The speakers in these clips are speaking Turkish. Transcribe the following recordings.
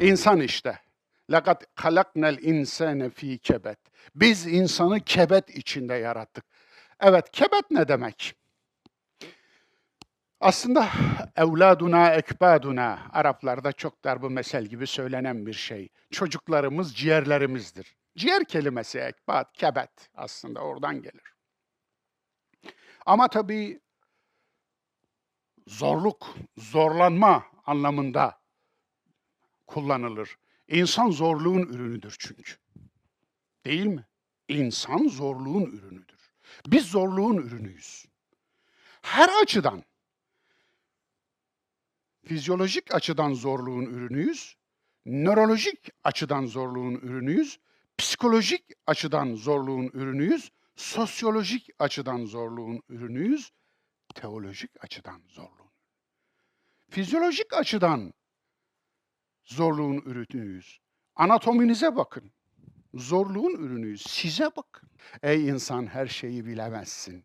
İnsan işte. Lakat halaknel insane fi kebet. Biz insanı kebet içinde yarattık. Evet, kebet ne demek? Aslında evladuna ekbaduna Araplarda çok darbu mesel gibi söylenen bir şey. Çocuklarımız ciğerlerimizdir. Ciğer kelimesi ekbad, kebet aslında oradan gelir. Ama tabii zorluk, zorlanma anlamında kullanılır. İnsan zorluğun ürünüdür çünkü. Değil mi? İnsan zorluğun ürünüdür. Biz zorluğun ürünüyüz. Her açıdan, fizyolojik açıdan zorluğun ürünüyüz, nörolojik açıdan zorluğun ürünüyüz, psikolojik açıdan zorluğun ürünüyüz, sosyolojik açıdan zorluğun ürünüyüz, teolojik açıdan zorluğun. Fizyolojik açıdan zorluğun ürünüyüz. Anatominize bakın. Zorluğun ürünüyüz. Size bakın. Ey insan her şeyi bilemezsin.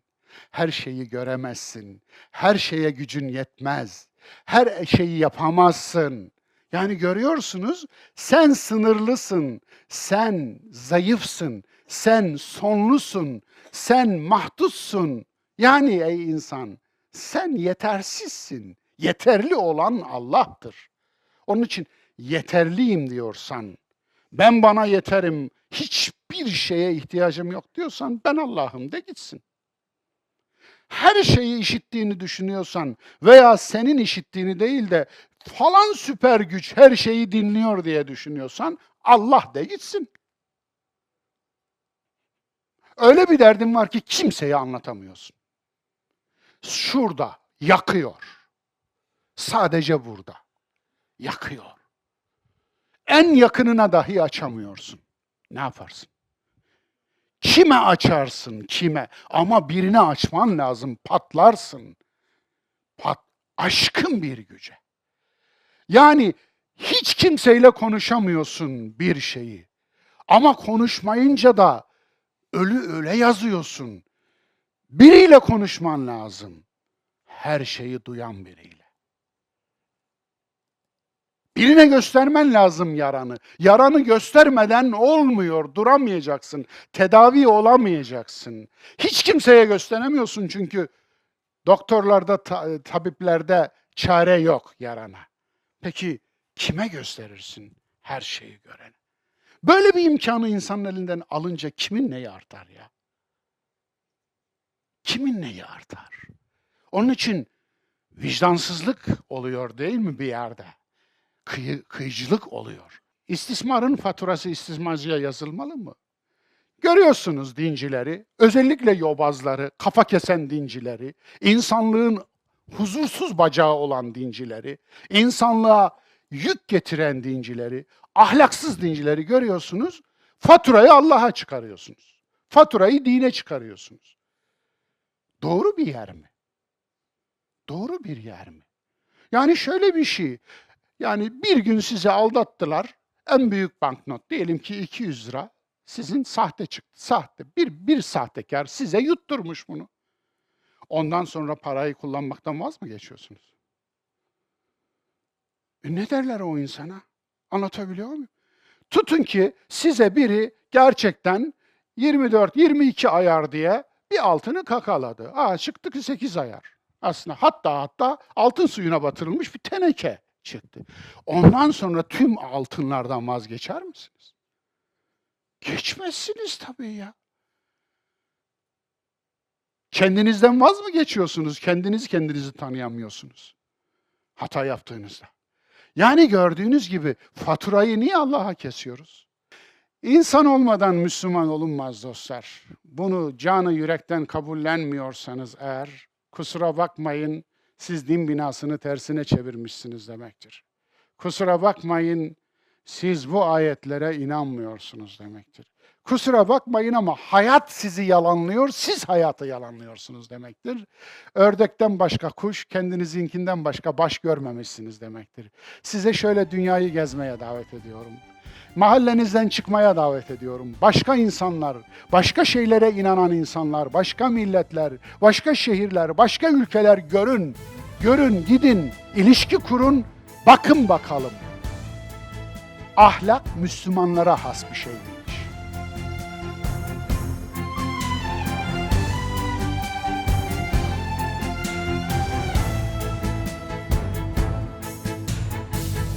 Her şeyi göremezsin. Her şeye gücün yetmez. Her şeyi yapamazsın. Yani görüyorsunuz sen sınırlısın. Sen zayıfsın. Sen sonlusun. Sen mahdutsun. Yani ey insan sen yetersizsin. Yeterli olan Allah'tır. Onun için yeterliyim diyorsan, ben bana yeterim, hiçbir şeye ihtiyacım yok diyorsan ben Allah'ım de gitsin. Her şeyi işittiğini düşünüyorsan veya senin işittiğini değil de falan süper güç her şeyi dinliyor diye düşünüyorsan Allah de gitsin. Öyle bir derdin var ki kimseye anlatamıyorsun. Şurada yakıyor. Sadece burada yakıyor. En yakınına dahi açamıyorsun. Ne yaparsın? Kime açarsın? Kime? Ama birine açman lazım. Patlarsın. Pat aşkın bir güce. Yani hiç kimseyle konuşamıyorsun bir şeyi. Ama konuşmayınca da ölü öyle yazıyorsun. Biriyle konuşman lazım. Her şeyi duyan biriyle. Birine göstermen lazım yaranı. Yaranı göstermeden olmuyor, duramayacaksın. Tedavi olamayacaksın. Hiç kimseye gösteremiyorsun çünkü doktorlarda, ta- tabiplerde çare yok yarana. Peki kime gösterirsin her şeyi gören? Böyle bir imkanı insanın elinden alınca kimin neyi artar ya? Kimin neyi artar? Onun için vicdansızlık oluyor değil mi bir yerde? Kıyı, kıyıcılık oluyor. İstismarın faturası istismarcıya yazılmalı mı? Görüyorsunuz dincileri, özellikle yobazları, kafa kesen dincileri, insanlığın huzursuz bacağı olan dincileri, insanlığa yük getiren dincileri, ahlaksız dincileri görüyorsunuz. Faturayı Allah'a çıkarıyorsunuz. Faturayı dine çıkarıyorsunuz. Doğru bir yer mi? Doğru bir yer mi? Yani şöyle bir şey. Yani bir gün sizi aldattılar. En büyük banknot diyelim ki 200 lira. Sizin sahte çıktı. Sahte. Bir, bir sahtekar size yutturmuş bunu. Ondan sonra parayı kullanmaktan vaz mı geçiyorsunuz? E ne derler o insana? Anlatabiliyor muyum? Tutun ki size biri gerçekten 24-22 ayar diye bir altını kakaladı. Aa çıktı ki 8 ayar. Aslında hatta hatta altın suyuna batırılmış bir teneke çıktı. Ondan sonra tüm altınlardan vazgeçer misiniz? Geçmezsiniz tabii ya. Kendinizden vaz mı geçiyorsunuz? Kendiniz kendinizi tanıyamıyorsunuz. Hata yaptığınızda. Yani gördüğünüz gibi faturayı niye Allah'a kesiyoruz? İnsan olmadan Müslüman olunmaz dostlar. Bunu canı yürekten kabullenmiyorsanız eğer kusura bakmayın siz din binasını tersine çevirmişsiniz demektir. Kusura bakmayın siz bu ayetlere inanmıyorsunuz demektir. Kusura bakmayın ama hayat sizi yalanlıyor, siz hayatı yalanlıyorsunuz demektir. Ördekten başka kuş, kendinizinkinden başka baş görmemişsiniz demektir. Size şöyle dünyayı gezmeye davet ediyorum. Mahallenizden çıkmaya davet ediyorum. Başka insanlar, başka şeylere inanan insanlar, başka milletler, başka şehirler, başka ülkeler görün. Görün, gidin, ilişki kurun, bakın bakalım. Ahlak Müslümanlara has bir şey değil.